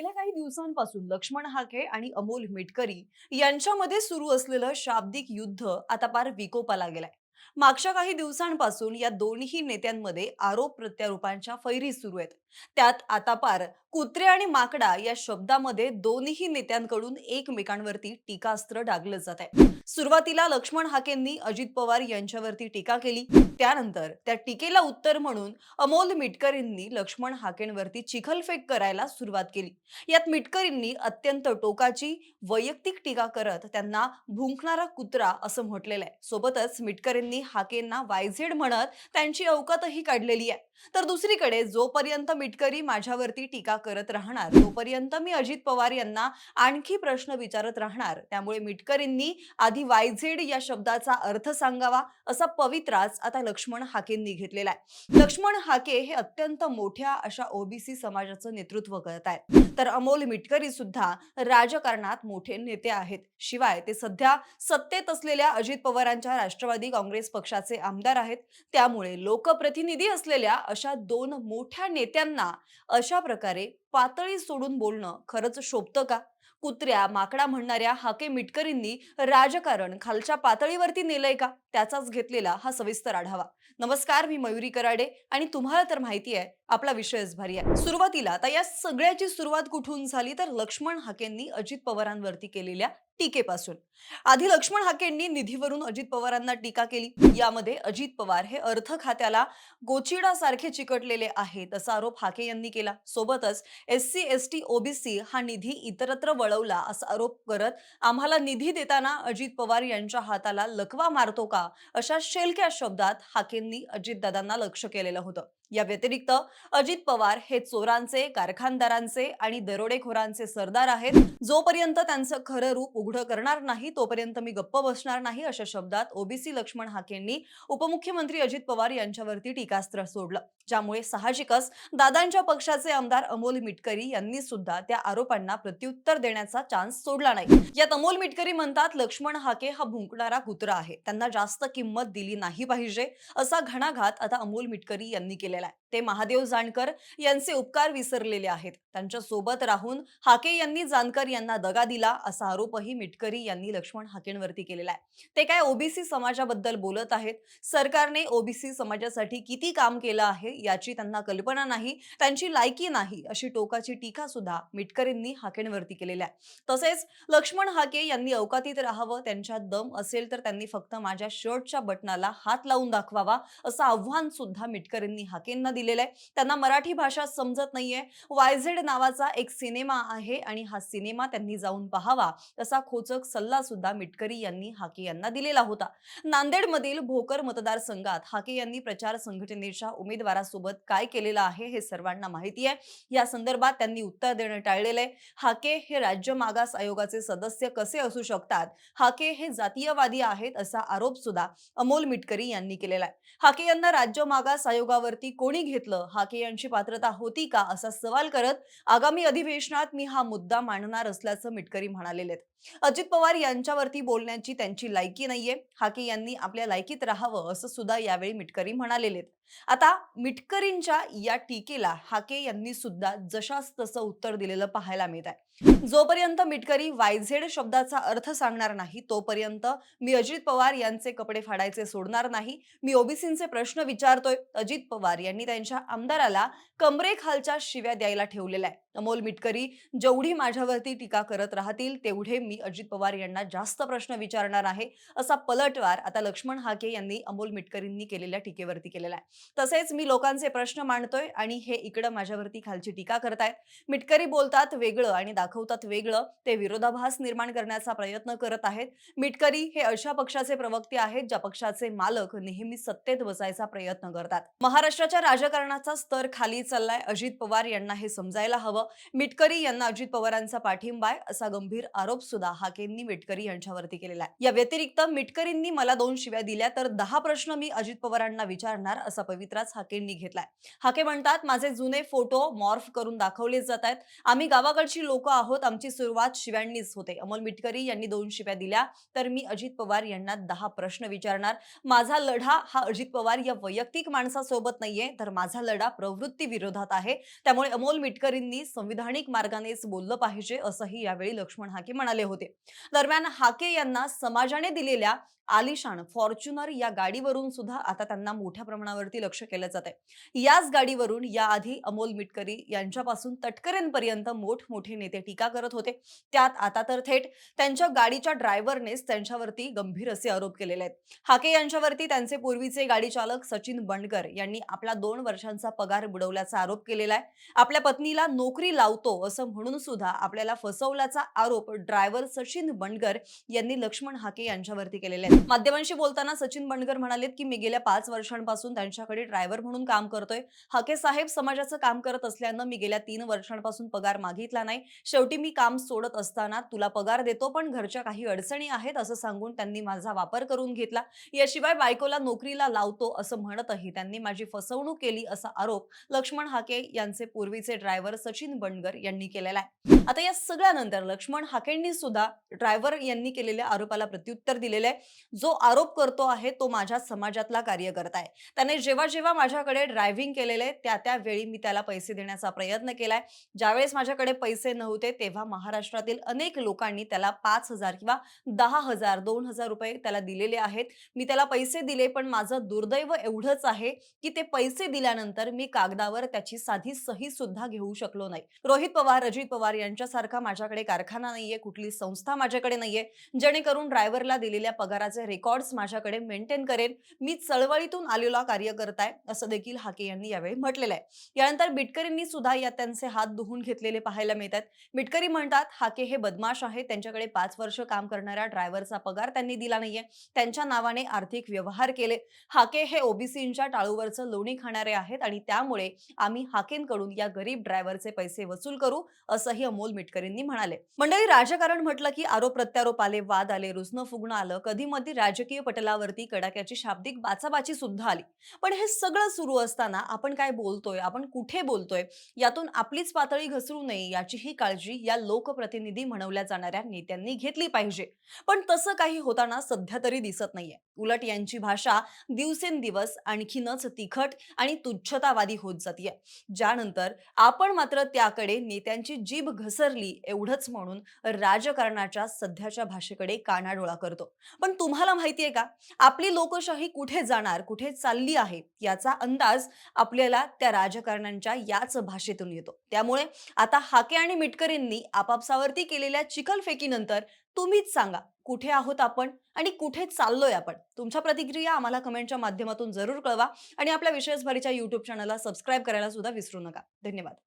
गेल्या काही दिवसांपासून लक्ष्मण हाके आणि अमोल मिटकरी यांच्यामध्ये सुरू असलेलं शाब्दिक युद्ध आता पार विकोपाला गेलाय. मागच्या काही दिवसांपासून या दोन्ही नेत्यांमध्ये आरोप प्रत्यारोपांच्या फैरी सुरू आहेत. त्यात आता पार कुत्रे आणि माकडा या शब्दामध्ये दोन्ही नेत्यांकडून एकमेकांवरती टीकास्त्र डागलं जात आहे. सुरुवातीला लक्ष्मण हाकेंनी अजित पवार यांच्यावरती टीका केली. त्यानंतर त्या टीकेला उत्तर म्हणून अमोल मिटकरींनी लक्ष्मण हाकेंवरती चिखलफेक करायला सुरुवात केली. यात मिटकरींनी अत्यंत टोकाची वैयक्तिक टीका करत त्यांना भुंकणारा कुत्रा असं म्हटलेलं आहे. सोबतच मिटकरींनी हाकेंना वायझेड म्हणत त्यांची अवकातही काढलेली आहे. तर दुसरीकडे जोपर्यंत मिटकरी माझ्यावरती टीका करत राहणार. तोपर्यंत मी अजित पवार यांना आणखी प्रश्न विचारत राहणार. त्यामुळे मिटकरींनी आधी वायझेड या शब्दाचा अर्थ सांगावा असा पवित्राच आता लक्ष्मण हाकेंनी घेतलेला आहे. लक्ष्मण हाके हे अत्यंत मोठ्या अशा ओबीसी समाजाचं नेतृत्व करत आहेत. तर अमोल मिटकरी सुद्धा राजकारणात मोठे नेते आहेत. शिवाय ते सध्या सत्तेत असलेल्या अजित पवारांच्या राष्ट्रवादी काँग्रेस पक्षाचे आमदार आहेत. त्यामुळे लोकप्रतिनिधी असलेल्या अशा दोन मोठ्या नेत्यांना अशा प्रकारे पातळी सोडून बोलणं खरंच शोभतं का? कुत्र्या माकडा म्हणणाऱ्या हाके मिटकरींनी राजकारण खालच्या पातळीवरती नेलंय का? त्याचाच घेतलेला हा सविस्तर आढावा. नमस्कार मी मयुरी कराडे आणि तुम्हाला तर माहिती आहे आपला विषयच भारी आहे. सुरुवातीला आता या सगळ्याची सुरुवात कुठून झाली? तर लक्ष्मण हाकेंनी अजित पवारांवरती केलेल्या टीकेपासून. आधी लक्ष्मण हाकेंनी निधीवरून अजित पवारांना टीका केली. यामध्ये अजित पवार हे अर्थ खात्याला गोचिडासारखे चिकटलेले आहेत असा आरोप हाके यांनी केला. सोबतच S C S T OBC हा निधी इतरत्र वळवला असा आरोप करत आम्हाला निधी देताना अजित पवार यांच्या हाताला लकवा मारतो का? अशा शेलक्या शब्दात हाकेंनी अजितदादांना लक्ष केलेलं होतं. या व्यतिरिक्त अजित पवार हे चोरांचे कारखानदारांचे आणि दरोडेखोरांचे सरदार आहेत. जोपर्यंत त्यांचं खरं रूप उघडं करणार नाही तोपर्यंत मी गप्प बसणार नाही अशा शब्दात ओबीसी लक्ष्मण हाकेंनी उपमुख्यमंत्री अजित पवार यांच्यावरती टीकास्त्र सोडलं. ज्यामुळे साहजिकच दादांच्या पक्षाचे आमदार अमोल मिटकरी यांनी सुद्धा त्या आरोपांना प्रत्युत्तर देण्याचा चान्स सोडला नाही. यात अमोल मिटकरी म्हणतात लक्ष्मण हाके हा भुंकणारा कुत्रा आहे. त्यांना जास्त किंमत दिली नाही पाहिजे. असा घणाघात आता अमोल मिटकरी यांनी केला आहे ते महादेव जानकर यांचे उपकार विसरलेले आहेत. त्यांच्यासोबत राहून हाके यांनी जानकर यांना दगा दिला असा आरोपही मिटकरी यांनी लक्ष्मण हाकेंवरती केलेला आहे. ते काय ओबीसी समाजाबद्दल बोलत आहेत? सरकारने ओबीसी समाजासाठी किती काम केलं आहे? याची त्यांना कल्पना नाही त्यांची लायकी नाही अशी टोकाची टीका सुद्धा मिटकरींनी हाकेंवरती केलेली आहे. तसेच लक्ष्मण हाके यांनी अवकातीत राहावं त्यांच्यात दम असेल तर त्यांनी फक्त माझ्या शर्टच्या बटनाला हात लावून दाखवावा असं आव्हान सुद्धा मिटकरींनी हाकेंना दिलेलं आहे. त्यांना मराठी भाषा समजत नाहीये. वायझेड नावाचा एक सिनेमा आहे आणि हा सिनेमा त्यांनी जाऊन पाहावा असा खोचक सल्ला सुद्धा मिटकरी यांनी हाके यांना दिलेला होता. नांदेडमधील भोकर मतदारसंघात हाके यांनी प्रचार संघटनेच्या उमेदवारासोबत काय केलेलं आहे हे सर्वांना माहिती आहे. या संदर्भात त्यांनी उत्तर देणं टाळलेलं आहे. हाके हे राज्य मागास आयोगाचे सदस्य कसे असू शकतात? हाके हे जातीयवादी आहेत असा आरोप सुद्धा अमोल मिटकरी यांनी केलेला आहे. हाके यांना राज्य मागास आयोगावरती कोणी घेतलं. हाके यांची पात्रता होती का? असा सवाल करत आगामी अधिवेशनात मी हा मुद्दा मांडणार असल्याचं मिटकरी म्हणालेले अजित पवार यांच्यावरती बोलण्याची त्यांची लायकी नाहीये. हाके यांनी आपल्या लायकीत राहावं असं सुद्धा यावेळी मिटकरी म्हणालेले आता मिटकरींच्या या टीकेला हाके यांनी सुद्धा जशास तसं उत्तर दिलेलं पाहायला मिळत आहे. जोपर्यंत मिटकरी वायझेड शब्दाचा अर्थ सांगणार नाही तोपर्यंत मी अजित पवार यांचे कपडे फाडायचे सोडणार नाही. मी ओबीसींचे प्रश्न विचारतोय. अजित पवार यांनी त्यांच्या आमदाराला कमरेखालच्या शिव्या द्यायला ठेवलेल्या आहे अमोल मिटकरी जेवढी माझ्यावरती टीका करत राहतील तेवढे मी अजित पवार यांना जास्त प्रश्न विचारणार आहे असा पलटवार आता लक्ष्मण हाके यांनी अमोल मिटकरींनी केलेल्या टीकेवरती केलेला आहे. तसेच मी लोकांचे प्रश्न मांडतोय आणि हे इकडं माझ्यावरती खालची टीका करतायत. मिटकरी बोलतात वेगळं आणि दाखवतात वेगळं ते विरोधाभास निर्माण करण्याचा प्रयत्न करत आहेत. मिटकरी हे अशा पक्षाचे प्रवक्ते आहेत ज्या पक्षाचे मालक नेहमी सत्तेत बसायचा प्रयत्न करतात. महाराष्ट्राच्या राजकारणाचा स्तर खाली चाललाय अजित पवार यांना हे समजायला हवं. मिटकरी यांना अजित पवारांचा पाठिंबा आहे असा गंभीर आरोप सुद्धा हाकेंनी मिटकरी यांच्यावरती केलेला आहे. या व्यतिरिक्त मिटकरींनी मला दोन शिव्या दिल्या तर दहा प्रश्न मी अजित पवारांना विचारणार असा पवित्राच हाकेंनी घेतलाय. हाके म्हणतात माझे जुने फोटो मॉर्फ करून दाखवले जात आहेत. आम्ही गावाकडची लोक आहोत. आमची सुरुवात शिव्यांनीच होते. अमोल मिटकरी यांनी दोन शिव्या दिल्या तर मी अजित पवार यांना दहा प्रश्न विचारणार. माझा लढा हा अजित पवार या वैयक्तिक माणसासोबत नाहीये तर माझा लढा प्रवृत्ती विरोधात आहे. त्यामुळे अमोल मिटकरींनी संविधानिक मार्गानेच बोललं पाहिजे असंही यावेळी लक्ष्मण हाके म्हणाले होते. दरम्यान हाके यांना समाजाने दिलेल्या आलिशान फॉर्च्युनर या गाडीवरून सुद्धा आता त्यांना मोठ्या प्रमाणावरती लक्ष केलं जात आहे. याच गाडीवरून याआधी अमोल मिटकरी यांच्यापासून तटकरेंपर्यंत मोठमोठे नेते टीका करत होते. त्यात आता तर थेट त्यांच्या गाडीच्या ड्रायव्हरनेच त्यांच्यावरती गंभीर असे आरोप केलेले आहेत. हाके यांच्यावरती त्यांचे पूर्वीचे गाडी चालक सचिन बंडकर यांनी आपला दोन वर्षांचा पगार बुडवल्याचा आरोप केलेला आहे. आपल्या पत्नीला नोकरी लावतो असं म्हणून सुद्धा आपल्याला फसवल्याचा आरोप ड्रायव्हर सचिन बंडकर यांनी लक्ष्मण हाके यांच्यावरती केलेले आहे माध्यमांशी बोलताना सचिन बंडगर म्हणालेत की मी गेल्या पाच वर्षांपासून त्यांच्याकडे ड्रायव्हर म्हणून काम करतोय. हाके साहेब समाजाचं काम करत असल्यानं मी गेल्या तीन वर्षांपासून पगार मागितला नाही. शेवटी मी काम सोडत असताना तुला पगार देतो पण घरच्या काही अडचणी आहेत असं सांगून त्यांनी माझा वापर करून घेतला. याशिवाय बायकोला नोकरीला लावतो असं म्हणतही त्यांनी माझी फसवणूक केली असा आरोप लक्ष्मण हाके यांचे पूर्वीचे ड्रायव्हर सचिन बंडगर यांनी केलेला आहे. आता या सगळ्यानंतर लक्ष्मण हाकेंनी सुद्धा ड्रायव्हर यांनी केलेल्या आरोपाला प्रत्युत्तर दिलेलं आहे. जो आरोप करतो आहे तो माझ्या समाजातला कार्यकर्ता आहे. त्याने जेव्हा जेव्हा माझ्याकडे ड्रायव्हिंग केलेले त्या त्यावेळी मी त्याला पैसे देण्याचा प्रयत्न केलाय ज्यावेळेस माझ्याकडे पैसे नव्हते तेव्हा महाराष्ट्रातील अनेक लोकांनी त्याला पाच हजार किंवा दहा हजार दोन हजार रुपये त्याला दिलेले आहेत. मी त्याला पैसे दिले पण माझं दुर्दैव एवढंच आहे की ते पैसे दिल्यानंतर मी कागदावर त्याची साधी सही सुद्धा घेऊ शकलो नाही. रोहित पवार अजित पवार यांच्यासारखा माझ्याकडे कारखाना नाहीये कुठली संस्था माझ्याकडे नाहीये जेणेकरून ड्रायव्हरला दिलेल्या पगाराचे रेकॉर्ड्स माझ्याकडे मेंटेन करेन. मी चळवळीतून आलेला कार्यकर्ता आहे असं देखील हाके यांनी यावेळी म्हटलेलं आहे. यानंतर बिटकरींनी सुद्धा या त्यांचे हात धुवून घेतलेले पाहायला मिळतात. बिटकरी म्हणतात हाके हे बदमाश आहे त्यांच्याकडे पाच वर्ष काम करणाऱ्या ड्रायव्हरचा पगार त्यांनी दिला नाहीये. त्यांच्या नावाने आर्थिक व्यवहार केले. हाके हे ओबीसींच्या टाळूवरचं लोणी खाणारे आहेत आणि त्यामुळे आम्ही हाकेंकडून या गरीब ड्रायव्हरचे पैसे पैसे वसूल करू असंही अमोल मिटकरींनी म्हणाले. मंडळी राजकारण म्हटलं की आरोप प्रत्यारोप आले वाद आले रुसणं फुगणं आलं कधी मधी राजकीय पटलावरती कडाक्याची शाब्दिक बाचाबाची सुद्धा आली. पण हे सगळं सुरू असताना आपण काय बोलतोय आपण कुठे बोलतोय यातून आपलीच पातळी घसरू नये याचीही काळजी या लोकप्रतिनिधी म्हणवल्या जाणाऱ्या नेत्यांनी घेतली पाहिजे. पण तसं काही होताना सध्या तरी दिसत नाहीये. उलट यांची भाषा दिवसेंदिवस आणखीनच तिखट आणि तुच्छतावादी होत जातीये. ज्यानंतर आपण मात्र त्या त्याकडे नेत्यांची जीभ घसरली एवढंच म्हणून राजकारणाच्या सध्याच्या भाषेकडे कानाडोळा करतो. पण तुम्हाला माहितीये का? आपली लोकशाही कुठे जाणार कुठे चालली आहे याचा अंदाज आपल्याला त्या राजकारण्यांच्या याच भाषेतून येतो. त्यामुळे आता हाके आणि मिटकरींनी आपापसावरती केलेल्या चिखलफेकीनंतर तुम्हीच सांगा कुठे आहोत आपण आणि कुठे चाललोय आपण? तुमच्या प्रतिक्रिया आम्हाला कमेंटच्या माध्यमातून जरूर कळवा आणि आपल्या विशेषभरीच्या युट्यूब चॅनलला सबस्क्राईब करायला सुद्धा विसरू नका. धन्यवाद.